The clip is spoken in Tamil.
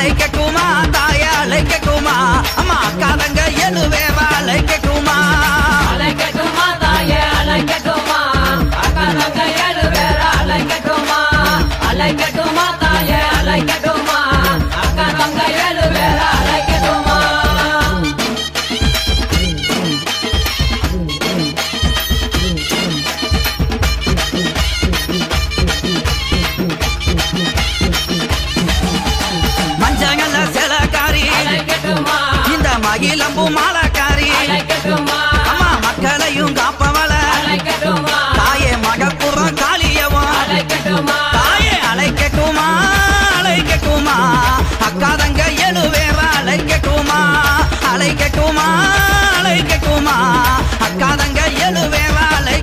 take lei che comanda கரும்பு மாலைக்காரி. அம்மா மக்களையும் காப்பவள. தாயே மகப்புறம் காளியவன் தாயே அழைக்கட்டுமா அழைக்கட்டுமா. அக்கா தங்க எழுவேவா அழைக்கட்டுமா அழைக்கட்டுமா.